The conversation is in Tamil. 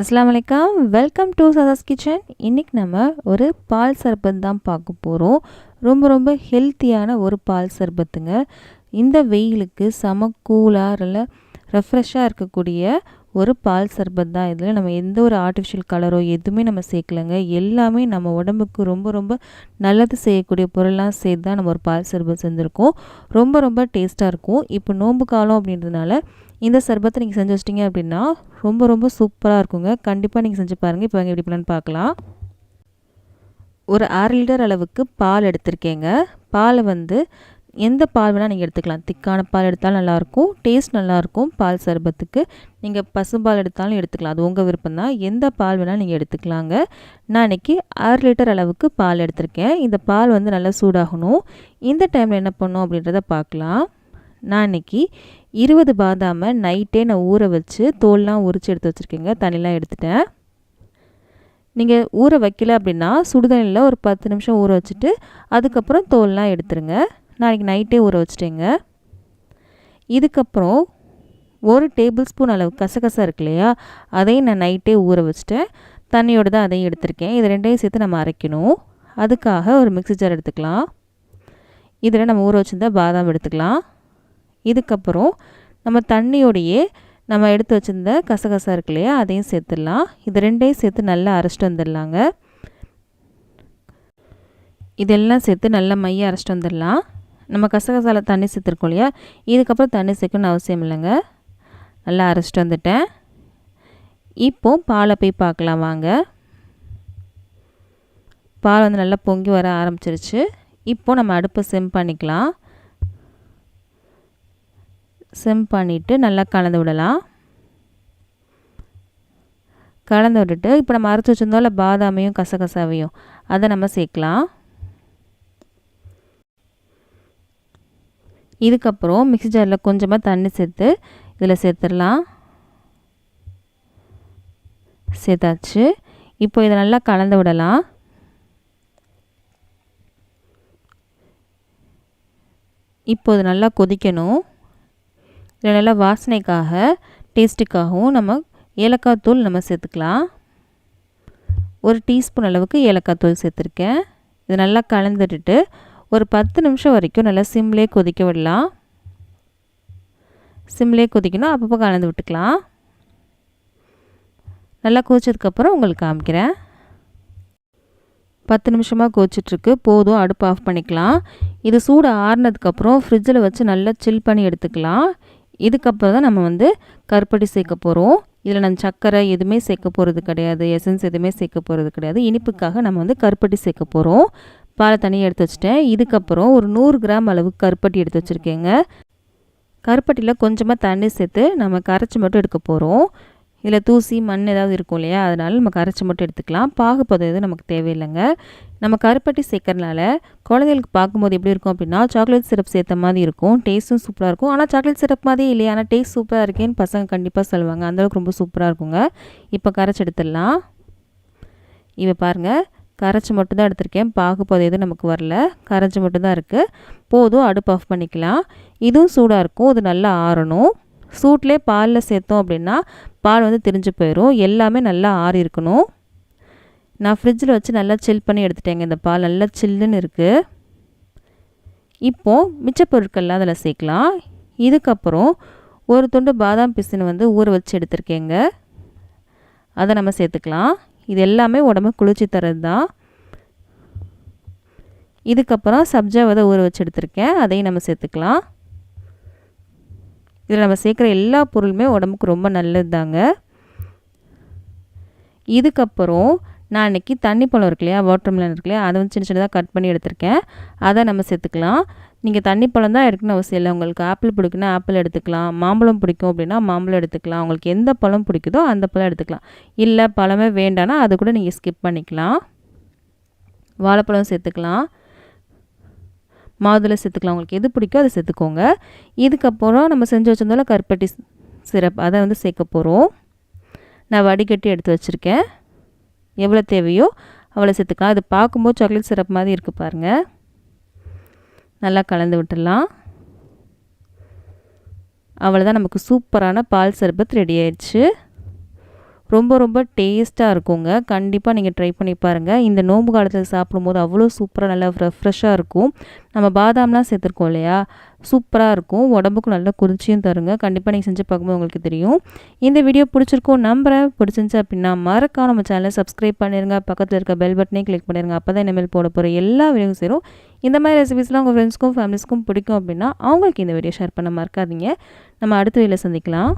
அஸ்லாம் வலைக்கம் வெல்கம் டு சதாஸ் கிச்சன் இன்றைக்கி நம்ம ஒரு பால் சர்பத் தான் பார்க்க போகிறோம் ரொம்ப ரொம்ப ஹெல்த்தியான ஒரு பால் சர்பத்துங்க. இந்த வெயிலுக்கு செம கூலாக இல்லை ரெஃப்ரெஷ்ஷாக இருக்கக்கூடிய ஒரு பால் சர்பத் தான். இதில் நம்ம எந்த ஒரு ஆர்டிஃபிஷியல் கலரோ எதுவுமே நம்ம சேர்க்கலைங்க. எல்லாமே நம்ம உடம்புக்கு ரொம்ப ரொம்ப நல்லது செய்யக்கூடிய பொருள்லாம் சேர்த்து தான் நம்ம ஒரு பால் சர்பத் செஞ்சுருக்கோம். ரொம்ப ரொம்ப டேஸ்ட்டாக இருக்கும். இப்போ நோம்பு காலம் அப்படின்றதுனால இந்த சர்பத்தை நீங்கள் செஞ்சு வச்சிட்டிங்க அப்படின்னா ரொம்ப ரொம்ப சூப்பராக இருக்குங்க. கண்டிப்பாக நீங்கள் செஞ்சு பாருங்கள் இப்போ எப்படி பண்ணலான்னு பார்க்கலாம். ஒரு அரை லிட்டர் அளவுக்கு பால் எடுத்திருக்கேங்க. பாலை வந்து எந்த பால் வேணால் நீங்கள் எடுத்துக்கலாம். திக்கான பால் எடுத்தாலும் நல்லாயிருக்கும். டேஸ்ட் நல்லாயிருக்கும் பால் சர்பத்துக்கு. நீங்கள் பசும்பால் எடுத்தாலும் எடுத்துக்கலாம். அது உங்கள் விருப்பம் தான் எந்த பால் வேணால் நீங்கள் எடுத்துக்கலாங்க. நான் இன்றைக்கி அரை லிட்டர் அளவுக்கு பால் எடுத்திருக்கேன். இந்த பால் வந்து நல்லா சூடாகணும். இந்த டைமில் என்ன பண்ணும் அப்படின்றத பார்க்கலாம். நான் இன்றைக்கி இருபது பாதாமை நைட்டே நான் ஊற வச்சு தோல்லாம் உரித்து எடுத்து வச்சுருக்கேங்க. தண்ணிலாம் எடுத்துட்டேன். நீங்கள் ஊற வைக்கல அப்படின்னா சுடுதண்ணியில் ஒரு பத்து நிமிஷம் ஊற வச்சுட்டு அதுக்கப்புறம் தோல்லாம் எடுத்துருங்க. நாளைக்கு நைட்டே ஊற வச்சுட்டேங்க. இதுக்கப்புறம் ஒரு டேபிள் ஸ்பூன் அளவு கசகசா இருக்கு இல்லையா? அதையும் நான் நைட்டே ஊற வச்சுட்டேன். தண்ணியோடு தான் அதையும் எடுத்திருக்கேன். இது ரெண்டையும் சேர்த்து நம்ம அரைக்கணும். அதுக்காக ஒரு மிக்சி ஜார் எடுத்துக்கலாம். இதில் நம்ம ஊற வச்சுருந்தா பாதாம் எடுத்துக்கலாம். இதுக்கப்புறம் நம்ம தண்ணியோடையே நம்ம எடுத்து வச்சுருந்த கசகசா இருக்கு இல்லையா அதையும் சேர்த்துடலாம். இது ரெண்டையும் சேர்த்து நல்லா அரைச்சிட்டு வந்துடலாங்க. இதெல்லாம் சேர்த்து நல்லா மைய அரைச்சிட்டு வந்துடலாம். நம்ம கசகசாவில் தண்ணி சேர்த்துருக்கோம் இல்லையா இதுக்கப்புறம் தண்ணி சேர்க்கணும்னு அவசியம் இல்லைங்க. நல்லா அரைச்சிட்டு வந்துட்டேன். இப்போ பாலை போய் பார்க்கலாம் வாங்க. பால் வந்து நல்லா பொங்கி வர ஆரம்பிச்சிருச்சு. இப்போது நம்ம அடுப்பை செம் பண்ணிக்கலாம். சிம் பண்ணிவிட்டு நல்லா கலந்து விடலாம். கலந்து விட்டுட்டு இப்போ நம்ம அரைச்சி வச்சுருந்தோம்ல பாதாமையும் கசகசாவையும் அதை நம்ம சேர்க்கலாம். இதுக்கப்புறம் மிக்சி ஜாரில் கொஞ்சமாக தண்ணி சேர்த்து இதில் சேர்த்துடலாம். சேர்த்தாச்சு. இப்போ இதை நல்லா கலந்து விடலாம். இப்போ இது நல்லா கொதிக்கணும். இதில் நல்லா வாசனைக்காக டேஸ்ட்டுக்காகவும் நம்ம ஏலக்காய் தூள் நம்ம சேர்த்துக்கலாம். ஒரு டீஸ்பூன் அளவுக்கு ஏலக்காய் தூள் சேர்த்துருக்கேன். இது நல்லா கலந்துட்டுட்டு ஒரு பத்து நிமிஷம் வரைக்கும் நல்லா சிம்லே கொதிக்க விடலாம். சிம்லே கொதிக்கணும் அப்பப்போ கலந்து விட்டுக்கலாம். நல்லா கொதிச்சதுக்கப்புறம் உங்களுக்கு காமிக்கிறேன். பத்து நிமிஷமாக கொதிச்சிட்ருக்கு போதும் அடுப்பு ஆஃப் பண்ணிக்கலாம். இது சூடு ஆறுனதுக்கப்புறம் ஃப்ரிட்ஜில் வச்சு நல்லா சில் பண்ணி எடுத்துக்கலாம். இதுக்கப்புறம் தான் நம்ம வந்து கருப்பட்டி சேர்க்க போகிறோம் இதில் நான் சர்க்கரை எதுவுமே சேர்க்க போகிறது கிடையாது எசன்ஸ் எதுவுமே சேர்க்க போகிறது கிடையாது. இனிப்புக்காக நம்ம வந்து கருப்பட்டி சேர்க்க போகிறோம் பாலை தனியாக எடுத்து வச்சுட்டேன். இதுக்கப்புறம் ஒரு நூறு கிராம் அளவுக்கு கருப்பட்டி எடுத்து வச்சுருக்கேங்க. கருப்பட்டியில் கொஞ்சமாக தண்ணி சேர்த்து நம்ம கரைச்சி மட்டும் எடுக்க போகிறோம் இதில் தூசி மண் ஏதாவது இருக்கும் இல்லையா? அதனால் நம்ம கரைச்சி மட்டும் எடுத்துக்கலாம். பாகுப்பதம் எதுவும் நமக்கு தேவையில்லைங்க. நம்ம கருப்பட்டி சேர்க்கறனால குழந்தைகளுக்கு பார்க்கும்போது எப்படி இருக்கும் அப்படின்னா சாக்லேட் சிரப் சேர்த்த மாதிரி இருக்கும். டேஸ்ட்டும் சூப்பராக இருக்கும். ஆனால் சாக்லேட் சிரப் மாதிரி இல்லையா. ஆனால் டேஸ்ட் சூப்பராக இருக்கேன்னு பசங்க கண்டிப்பாக சொல்லுவாங்க. அந்தளவுக்கு ரொம்ப சூப்பராக இருக்குங்க. இப்போ கரைச்சி எடுத்துடலாம். இப்போ பாருங்கள் கரைச்சி மட்டும்தான் எடுத்திருக்கேன். பாகுப்பது எதுவும் நமக்கு வரல. கரைச்சி மட்டும்தான் இருக்குது போதும். அடுப்பு ஆஃப் பண்ணிக்கலாம். இதுவும் சூடாக இருக்கும். இது நல்லா ஆறணும். சூட்லேயே பாலில் சேர்த்தோம் அப்படின்னா பால் வந்து திரிஞ்சு போயிடும் எல்லாமே நல்லா ஆறி இருக்கணும். நான் ஃப்ரிட்ஜில் வச்சு நல்லா சில் பண்ணி எடுத்துட்டேங்க இந்த பால். நல்லா சில்லுன்னு இருக்குது இப்போது மிச்ச பொருட்கள்லாம் அதில் சேர்க்கலாம். இதுக்கப்புறம் ஒரு துண்டு பாதாம் பிசின் வந்து ஊற வச்சு எடுத்திருக்கேங்க. அதை நம்ம சேர்த்துக்கலாம். இது எல்லாமே உடம்பு குளிர்ச்சி தரது தான் இதுக்கப்புறம் சப்ஜா விதை ஊற வச்சு எடுத்திருக்கேன். அதையும் நம்ம சேர்த்துக்கலாம். இதில் நம்ம சேர்க்குற எல்லா பொருளுமே உடம்புக்கு ரொம்ப நல்லது தாங்க இதுக்கப்புறம் நான் இன்றைக்கி தண்ணி பழம் இருக்கு இல்லையா வாட்டர்மெலன் இருக்கு இல்லையா அதை வந்து சின்ன சின்னதாக கட் பண்ணி எடுத்திருக்கேன். அதை நம்ம சேர்த்துக்கலாம். நீங்கள் தண்ணி பழம் தான் எடுக்கணும் அவசியம் இல்லை. உங்களுக்கு ஆப்பிள் பிடிக்குன்னா ஆப்பிள் எடுத்துக்கலாம். மாம்பழம் பிடிக்கும் அப்படின்னா மாம்பழம் எடுத்துக்கலாம். உங்களுக்கு எந்த பழம் பிடிக்குதோ அந்த பழம் எடுத்துக்கலாம். இல்லை பழமே வேண்டானா அது கூட நீங்கள் ஸ்கிப் பண்ணிக்கலாம். வாழைப்பழம் சேர்த்துக்கலாம். மாதுளை சேர்த்துக்கலாம். உங்களுக்கு எது பிடிக்கோ அதை சேர்த்துக்கோங்க. இதுக்கப்புறம் நம்ம செஞ்சு வச்சிருந்தாலும் கருப்பட்டி சிரப் அதை வந்து சேர்க்க போகிறோம் நான் வடிகட்டி எடுத்து வச்சுருக்கேன். எவ்வளோ தேவையோ அவ்வளோ சேர்த்துக்கலாம். அது பார்க்கும்போது சாக்லேட் சிரப் மாதிரி இருக்குது பாருங்கள் நல்லா கலந்து விட்டுடலாம். அவ்வளோதான். நமக்கு சூப்பரான பால் சர்பத் ரெடி ஆயிடுச்சு. ரொம்ப ரொம்ப டேஸ்ட்டாக இருக்குங்க. கண்டிப்பாக நீங்கள் ட்ரை பண்ணி பாருங்கள் இந்த நோம்பு காலத்தில் சாப்பிடும்போது அவ்வளோ சூப்பராக நல்லா ரெஃப்ரெஷ்ஷாக இருக்கும். நம்ம பாதாம்லாம் சேர்த்துருக்கோம் இல்லையா? சூப்பராக இருக்கும். உடம்புக்கும் நல்ல குளிர்ச்சியும் தருங்க. கண்டிப்பாக நீங்கள் செஞ்சு பார்க்கும்போது உங்களுக்கு தெரியும். இந்த வீடியோ பிடிச்சிருக்கோம் நம்புறேன். பிடிச்சிருந்துச்சு அப்படின்னா மறக்காம நம்ம சேனலை சப்ஸ்கிரைப் பண்ணிடுங்க பக்கத்தில் இருக்க பெல் பட்டனே கிளிக் பண்ணிடுங்க அப்போ தான் இனிமேல் போட போகிற எல்லா வீடியோவும் சேரும். இந்த மாதிரி ரெசிபிஸ்லாம் உங்கள் ஃப்ரெண்ட்ஸ்க்கும் ஃபேமிலிஸ்க்கும் பிடிக்கும் அப்படின்னா அவங்களுக்கு இந்த வீடியோ ஷேர் பண்ண மறக்காதீங்க. நம்ம அடுத்த வீடியோவில் சந்திக்கலாம்.